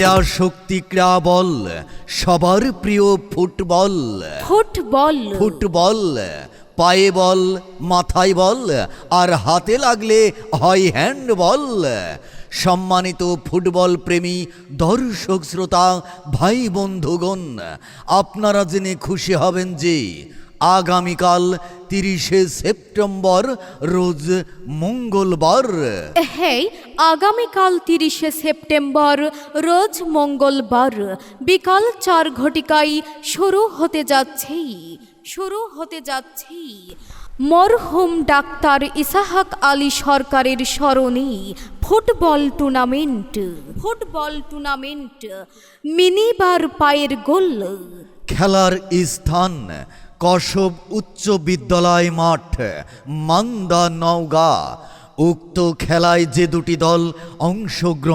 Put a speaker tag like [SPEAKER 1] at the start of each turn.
[SPEAKER 1] ক্রীড়া শক্তি ক্রীড়া বল সবার প্রিয় ফুটবল।
[SPEAKER 2] ফুটবল।
[SPEAKER 1] ফুটবল পায়ে বল মাথায় বল আর হাতে লাগলে হয় হ্যান্ড বল সম্মানিত ফুটবল প্রেমী দর্শক শ্রোতা ভাই বন্ধুগণ আপনারা জেনে খুশি হবেন যে আগামীকাল তিরিশে সেপ্টেম্বর রোজ মঙ্গলবার।
[SPEAKER 2] হ্যাঁ আগামীকাল তিরিশে সেপ্টেম্বর রোজ মঙ্গলবার। বিকাল চার ঘটিকায় শুরু হতে যাচ্ছে শুরু হতে যাচ্ছে। মরহুম ডাক্তার ইসাহাক আলী সরকারের স্মরণে ফুটবল টুর্নামেন্ট ফুটবল টুর্নামেন্ট মিনিবার পায়ের গোল।
[SPEAKER 1] খেলার স্থান কসব উচ্চ বিদ্যালয় মাঠ মান্দা নওগাঁ। উক্ত খেলায় যে দুটি দল অংশগ্রহণ